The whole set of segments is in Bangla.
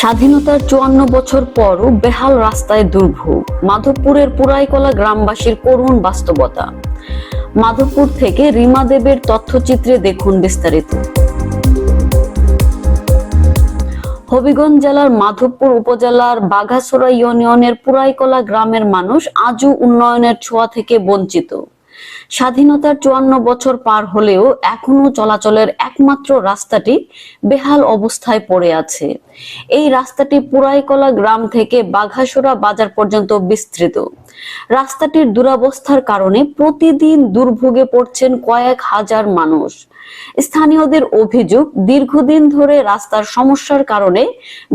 স্বাধীনতার চুয়ান্ন বছর পরও বেহাল রাস্তায় দুর্ভোগ। মাধবপুরের পুরাইকলা গ্রামবাসীর করুণ বাস্তবতা। মাধবপুর থেকে রিমা দেবের তথ্যচিত্রে দেখুন বিস্তারিত। হবিগঞ্জ জেলার মাধবপুর উপজেলার বাঘাছড়া ইউনিয়নের পুরাইকলা গ্রামের মানুষ আজও উন্নয়নের ছোঁয়া থেকে বঞ্চিত। স্বাধীনতার চুয়ান্ন বছর পার হলেও এখনও চলাচলের একমাত্র রাস্তাটি বেহাল অবস্থায় পড়ে আছে। এই রাস্তাটি পুরাইকলা গ্রাম থেকে বাঘাসোরা বাজার পর্যন্ত বিস্তৃত। রাস্তাটির দুরাবস্থার কারণে প্রতিদিন দুর্ভোগে পড়ছেন কয়েক হাজার মানুষ। স্থানীয়দের অভিযোগ, দীর্ঘদিন ধরে রাস্তার সমস্যার কারণে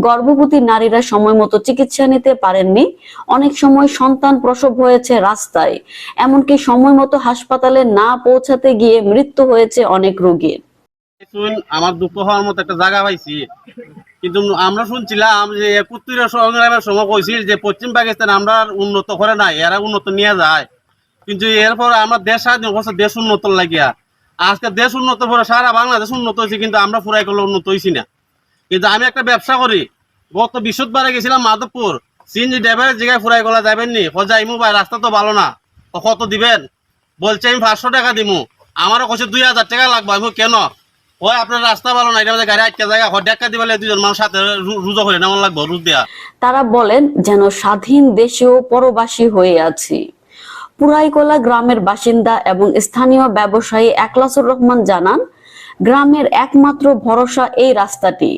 গর্ভবতী নারীরা সময় মতো চিকিৎসা নিতে পারেননি। অনেক সময় সন্তান প্রসব হয়েছে রাস্তায়। এমনকি সময় মতো হাসপাতালে না পৌঁছাতে গিয়ে মৃত্যু হয়েছে অনেক রোগীর। আমার দুঃখ হওয়ার মতো একটা জায়গা পাইছি। কিন্তু আমরা শুনছিলাম যে একুত্তরের সংগ্রামের সময় কইছিল যে পশ্চিম পাকিস্তান আমরা উন্নত করে নাই, এরা উন্নত নিয়ে যায়। কিন্তু এরপর আমরা দেশ স্বাধীন করছে দেশ উন্নত লাগিয়া, আজকে দেশ উন্নত পরে সারা বাংলাদেশ উন্নত হয়েছে, কিন্তু আমরা ফুরাই করলে উন্নত হয়েছি না। কিন্তু আমি একটা ব্যবসা করি। গত বৃহস্পতিবারে গেছিলাম মাধবপুর। সিএনজি ড্রাইভারের জায়গায় ফুরাই করা যাবেন নি যাইমু ভাই রাস্তা তো ভালো না। কত দিবেন? বলছে, আমি পাঁচশো টাকা দিমু। আমারও কছে, দুই হাজার টাকা লাগবে। আমি কেন? ওই আপনার রাস্তা ভালো না এটা গাড়ি আটকে জায়গা হয় ডাক্কা দিবে দুজন মানুষ সাথে রুজো হয়ে নেওয়া লাগবে রুজ দেয়া। তারা বলেন, যেন স্বাধীন দেশেও পরবাসী হয়ে আছি। পুরাইকোলা গ্রামের বাসিন্দা এবং স্থানীয় ব্যবসায়ী একলাসুর রহমান জানান গ্রামের একমাত্র ভরসা এই রাস্তাটি।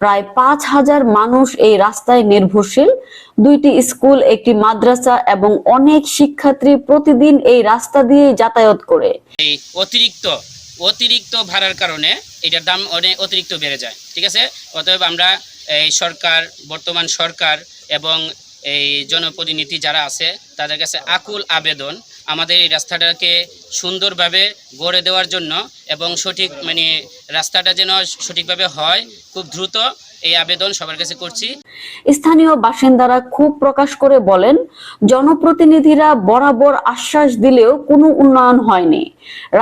প্রায় পাঁচ হাজার মানুষ এই রাস্তায় নির্ভরশীল। দুইটি স্কুল, একটি মাদ্রাসা এবং অনেক শিক্ষার্থী প্রতিদিন এই রাস্তা দিয়ে যাতায়াত করে। এই অতিরিক্ত অতিরিক্ত ভাড়ার কারণে এটার দাম অনেক অতিরিক্ত বেড়ে যায়, ঠিক আছে? অতএব আমরা এই সরকার, বর্তমান সরকার এবং এই জনপ্রতিনিধি যারা আছে, তাদের কাছে আকুল আবেদন আমাদের এই রাস্তাটাকে সুন্দরভাবে গড়ে দেওয়ার জন্য এবং সঠিক মানে রাস্তাটা যেন সঠিকভাবে হয়, খুব দ্রুত এই আবেদন সবার কাছে করছি। স্থানীয় বাসিন্দারা খুব প্রকাশ করে বলেন, জনপ্রতিনিধিরা বরাবর আশ্বাস দিলেও কোনো উন্নয়ন হয়নি।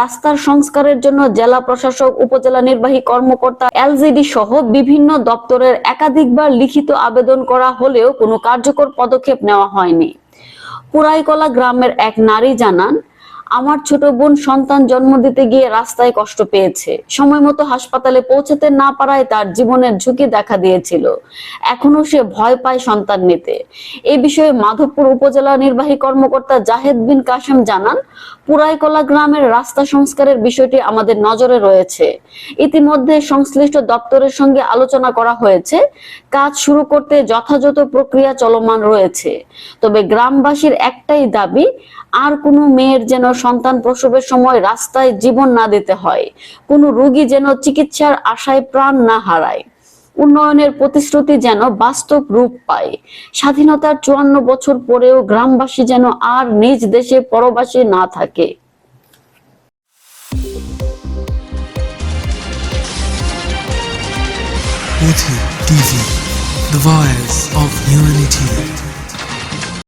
রাস্তার সংস্কারের জন্য জেলা প্রশাসক, উপজেলা নির্বাহী কর্মকর্তা, এলজিডি সহ বিভিন্ন দপ্তরের একাধিকবার লিখিত আবেদন করা হলেও কোনো কার্যকর পদক্ষেপ নেওয়া হয়নি। পুরাইকলা গ্রামের এক নারী জানান আমার ছোট বোন সন্তান জন্ম দিতে গিয়ে রাস্তায় কষ্ট পেয়েছে। সময় মতো হাসপাতালে পৌঁছাতে না পারায় তার জীবনের ঝুঁকি দেখা দিয়েছিল। এখনও সে ভয় পায় সন্তান নিতে। এই বিষয়ে মাধবপুর উপজেলা নির্বাহী কর্মকর্তা জাহেদ বিন কাশেম জানান, পুরাইকলা গ্রামের রাস্তা সংস্কারের বিষয়টি আমাদের নজরে রয়েছে। ইতিমধ্যে সংশ্লিষ্ট দপ্তরের সঙ্গে আলোচনা করা হয়েছে। কাজ শুরু করতে যথাযথ প্রক্রিয়া চলমান রয়েছে। তবে গ্রামবাসীর একটাই দাবি, আর কোনো মেয়ের যেন সন্তান প্রসবের সময় রাস্তায় জীবন না দিতে হয়। কোনো রোগী যেন চিকিৎসার আশায় প্রাণ না হারায়। উন্নয়নের প্রতিশ্রুতি যেন বাস্তব রূপ পায়। স্বাধীনতার চুয়ান্ন বছর পরেও গ্রামবাসী যেন আর নিজ দেশে পরবাসী না থাকে। The voice of humanity.